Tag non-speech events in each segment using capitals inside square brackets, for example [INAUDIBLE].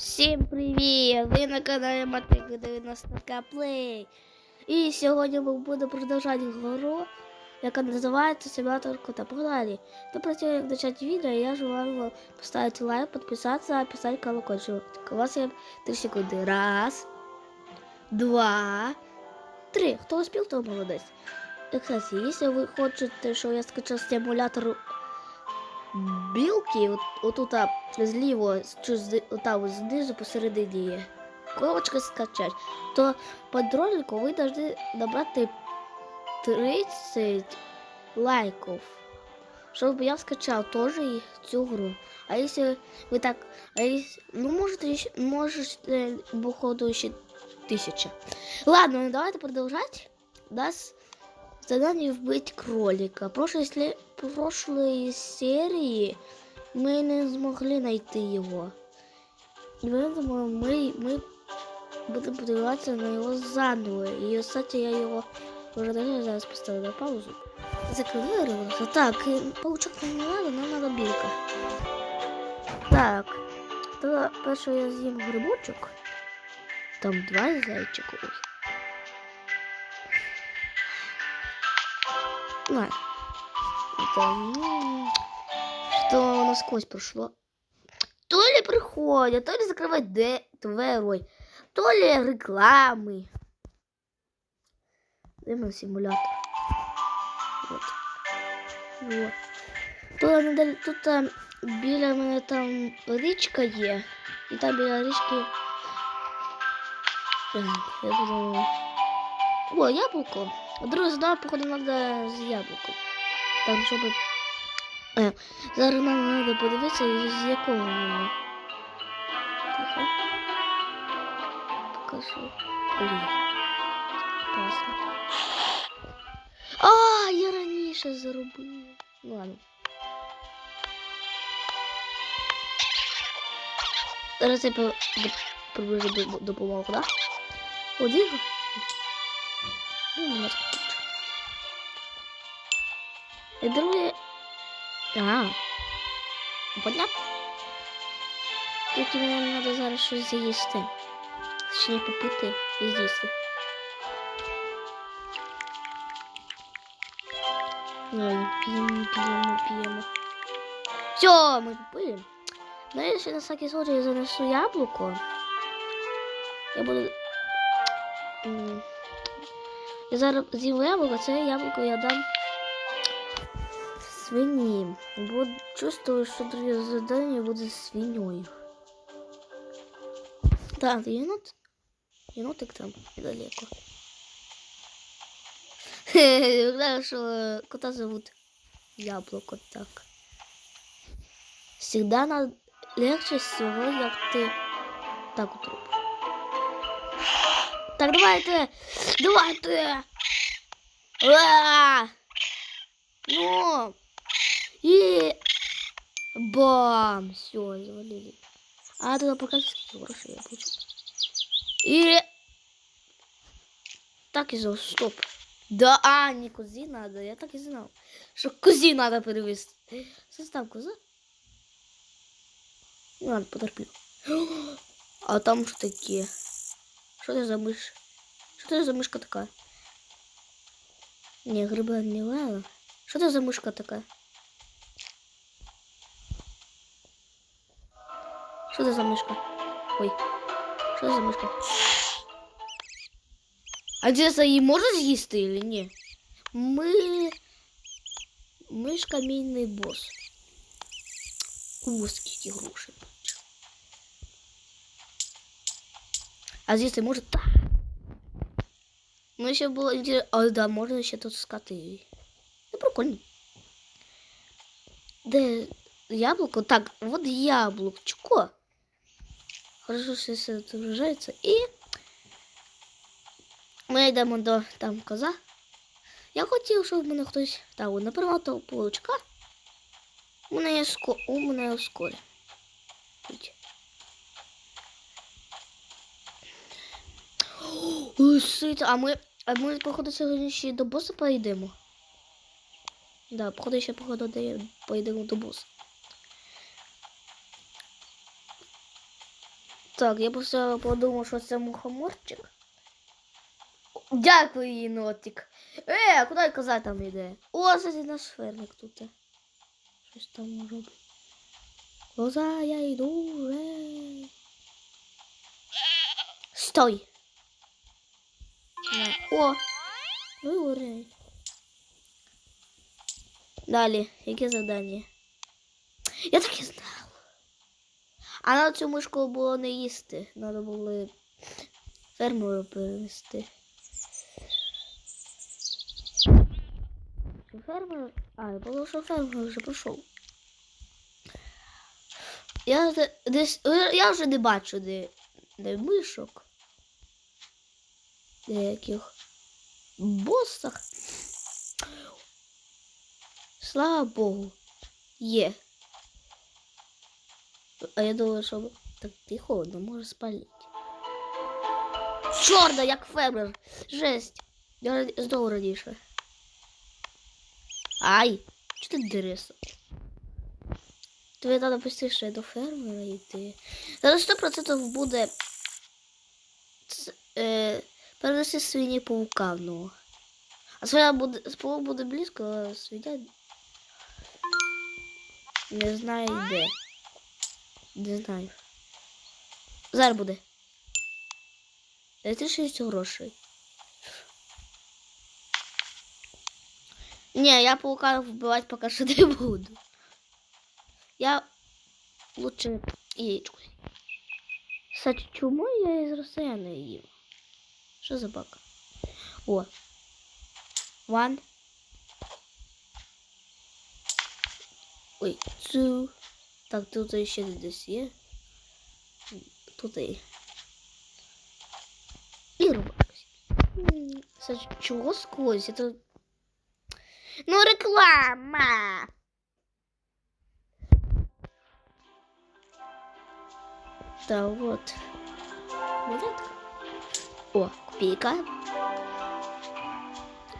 Всім привіт! Ви на каналі Матик 90 Плей. І сьогодні ми будемо продовжувати гру, яка називається Симулятор Кота. Погнали! До працює як почати відео, я желаю вам поставити лайк, підписатися, писати колокольчик. У вас є 3 секунди. Раз, два, три. Хто успів, то молодець. І, кстати, якщо ви хочете, щоб я скачав симулятор білки, от, отут а, зліво, чи з, отам знизу посередині є. Кнопочка скачать, то під роликом ви повинні набрати 30 лайків. Щоб я скачав теж цю гру. А якщо ви так. А якщо, ну можете, можете, походу, ще тисяча. Ладно, ну давайте продовжать. Нас задание вбить кролика. Прошлой, сле- прошлой серии мы не змогли найти его. И поэтому мы, мы будем подивитися на его заново. И, кстати, я его уже даже зараз поставлю на паузу. Закрываю Так, и получок нам не надо, нам надо білка. Так, то перше я з'їм грибочок. Там два зайчика. На. Это, ну, что насквозь прошло. То ли приходят, то ли закрывать де- дверой, то ли рекламы. Демо-симулятор. Вот. Вот. То недаль... Тут а, біля мене там річка є. І там біля річки. Е, Я буду. О, яблуко. Друзі, да, походу, надо з яблуком. Там, щоб. Е, зараз нам треба подивитися, з якого воно. Тихо. Покажу. Ой. Класно. А, я раніше заробив. Ну, Ладно. Зараз я приближу допомогу, да? Один. Ну, немножко. І друге. Ага. Понятно. Тільки мені треба зараз щось з'їсти. Точніше попити і з'їсти. Ой, п'ємо, п'ємо, п'ємо. Все, ми. Ну, я ще на всякий случай занесу яблуко. Я буду. Я зараз з'їм яблуко, це яблуко я дам свині. Бо чувствую, що друге завдання буде з свиньою. Так, єнот. Єнотик там недалеко. [LAUGHS] Знаю, що кота зовут Яблоко, так. Всегда надо легче всего, як ти так от робиш. Так, давайте! Давайте! А! Ну! И бам! Все, завалили. А тогда пока грошей я получу. И так и за стоп. Да, а, не кузи надо. Я так и знал. Что кузи надо перевести. Состав коза. Ну ладно, потерплю. А там что такие? Что это за мышь? Что это за мышка такая? Не, грибы не лаяла. Что это за мышка такая? Что это за мышка? Ой. Что это за мышка? А дійсно її можна з'їсти или ні? Ми... Ми ж камінний бос. О, скільки грошей. А з'їсти може так. Ну, ще було інтересно. А, да, можна ще тут скати. Ну, прикольно. Де яблуко? Так, вот яблучко. Хорошо, що все отображається. І ми йдемо до там коза. Я хотів, щоб мене хтось. Так, того паучка. У мене є ско... У мене є скорі. А ми. А ми, походу, сьогодні ще до боса поїдемо. Да, походу, ще походу де- поїдемо до боса. Так, я просто подумав, що це мухоморчик. Дякую, єнотик. Е, куди коза там йде? О, це наш фермик тут. Щось там бути. Коза, я йду вже. Стой. О, вигорить. Далі, яке завдання? Я так і знав. А на цю мишку було не їсти. Треба було фермеру перевести. Фермер. А, подумав, що фермер вже прийшов. Я десь. е, Я вже не бачу, де, де мишок. Деяких босах. Слава Богу. Є. А я думаю, що так тихо, не може спалити. Чорна, як фермер. Жесть. Я знову раніше. Ай, що ти дерися? Тобі треба постійше до фермера йти. Зараз 100% буде ц- е, перенести свині паука в нього. А свиня буде, буде близько, а свиня не знаю де. Не знаю. Зараз буде. Дайте 6 грошей. Не, я паука вбивать пока что не буду. Я лучше яичку. Кстати, чому я із росіяни їм? Що за бака? О. One. Ой, two. Так, тут ще десь є. Тут і. І рубашка. М, Це чого сквозь? Это... Ну, реклама! Да, вот. Монетка. О, копейка.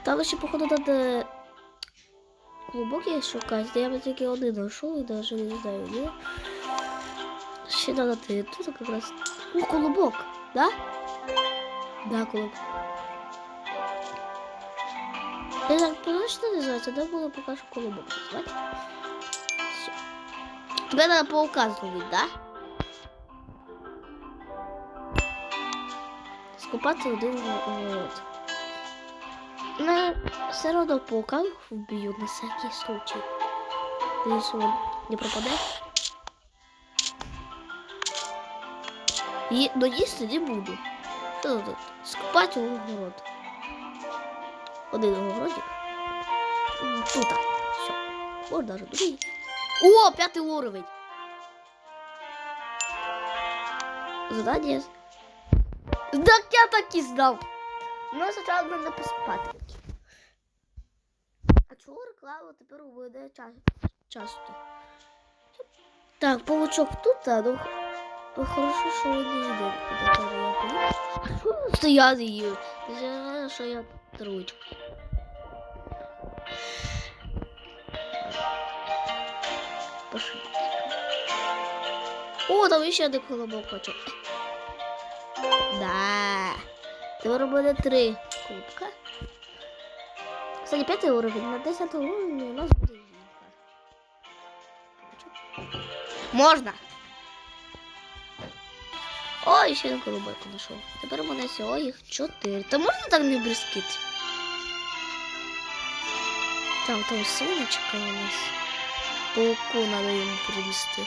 Там ще, походу, надо глубокий шукати. Я би тільки один знайшов і навіть не знаю, де. Ще надо ти тут якраз. О, колобок, да? Да, колобок. Я так поняла, что называется, да было пока что колобок называть. Все. Тебе надо паука зловить, да? Скупаться один вот. Но все равно паука вбью на всякий случай. Если он не пропадает. И, но если не буду, то тут скупать у огород. Один огородик. Тут. Все. Вот даже другий. О, пятый уровень. Задание. Так я так і знав. Ну, спочатку треба поспати. А чого реклама тепер вийде час, часто? Так, павучок тут, а ну, ну хорошо, що ви не йде. Її? Я знаю, що я труть. Пошли. О, там ще один колобок хочу. Да. Тепер буде три кубка. Кстати, п'ятий уровень. На 10 уровні у нас буде жінка. Можна. Ой, ще один колобок знайшов. Тепер у мене всього їх чотири. Та можна так не бризкити? Там, там сонечко у нас. Пауку надо йому принести.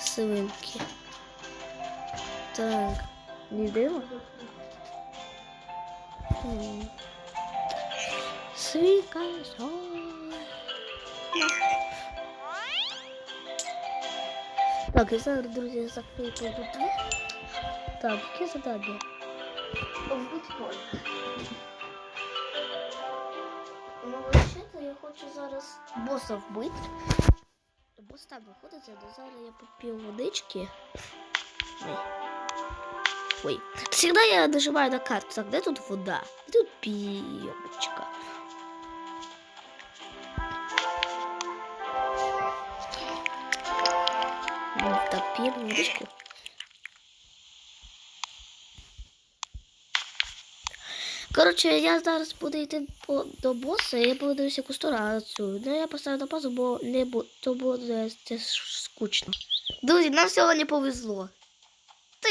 Свинки. Так, Не. Свинка, ой. Так, я зараз, друзі, закрию тут. Так, яке задання? Вбити поле. Ну, взагалі-то я хочу зараз боса вбити. Бос там знаходиться, але зараз я поп'ю водички. Ой. Ой, всегда я нажимаю на карту. Так, где тут вода? Где тут пьемочка? Ну, так, пьем водичку. Коротше, я зараз буду йти по, до боса, і я подивлюся кустурацію. Ну я поставлю на пазу, бо не бу, то буде це скучно. Друзі, нам сьогодні повезло.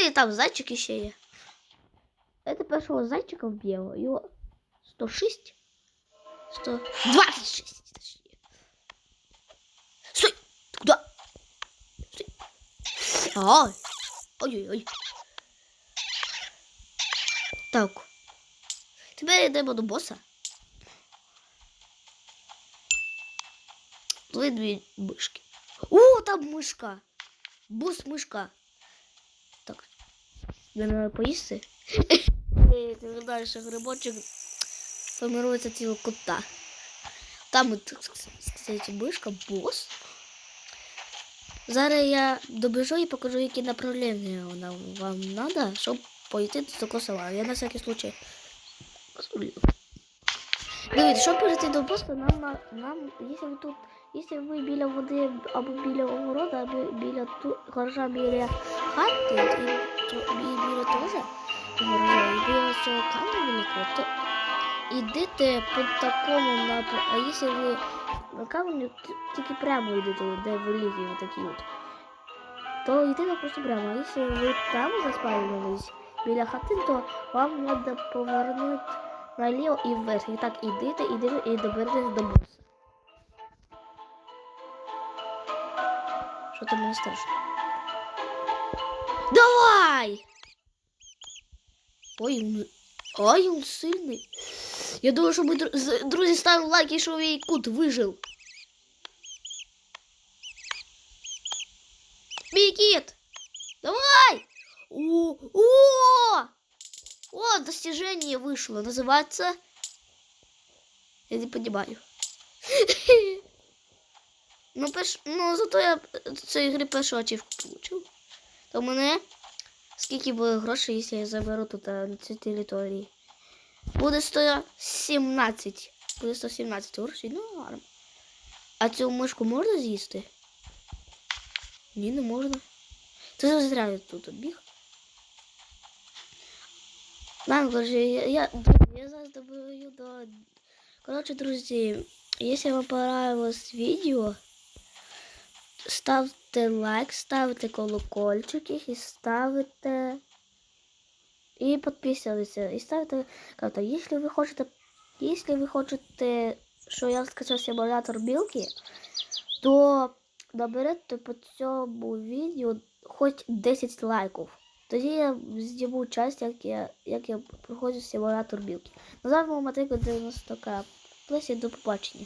Та і там зайчики ще є. Это першого зайчика вб'ємо. Його 106. 126, точніше. Стой! Ти Куди? Стой. Ай! Ой-ой-ой. Так. Тепер йдемо до боса. Тут дві мишки. О, там мишка. Бос мишка. Так. Я треба поїсти. [LAUGHS] Ти знаєш, що грибочок формирується тіло кота. Там, от, мишка, бос. Зараз я добіжу і покажу, які направлення вона вам треба, щоб пойти до села. Я на всякий случай. Дивіться, щоб перейти до боса, нам, нам, якщо ви тут, якщо ви біля води або біля огорода, або біля гаража біля хати, і, то, і біля того, гаража, і біля цього камня великого, то ідите по такому напрямку, а якщо ви на каменю, т- тільки прямо йдете, де великі отакі от, то йдете просто прямо, а якщо ви там заспавнились, біля хати, то вам треба повернути наліво і вверх. І так ідите, ідете і доберетесь до боса. Що там не страшно? Давай! Ой, він... Ай, він сильний. Я думаю, що ми дру- з- друзі ставимо лайк, і що мій кут вижив. Мій! Давай! О! О! О, достижение вышло. Называется... Я не понимаю. [LAUGHS] Ну, перш... ну, зато я цієї гри першу ачівку получив. То мене скільки буде грошей, якщо я заберу тут на цій території? Буде 117. Буде 117 грошей. Ну, гарно. А цю мишку можна з'їсти? Ні, не можна. Ти зря тут біг. Ладно, короче, я, я, я зараз добавлю до... Короче, друзі, если вам понравилось видео, ставте лайк, ставте колокольчики і ставте... І підписуйтеся. І ставте... Как-то, если ви хочете... Если ви хочете, що я скачав симулятор білки, то наберете по цьому відео хоч 10 лайків. Тоді я зніму час, як я, як я проходжу симулятор білки. Назад мого матрика 90к. Плесі до побачення.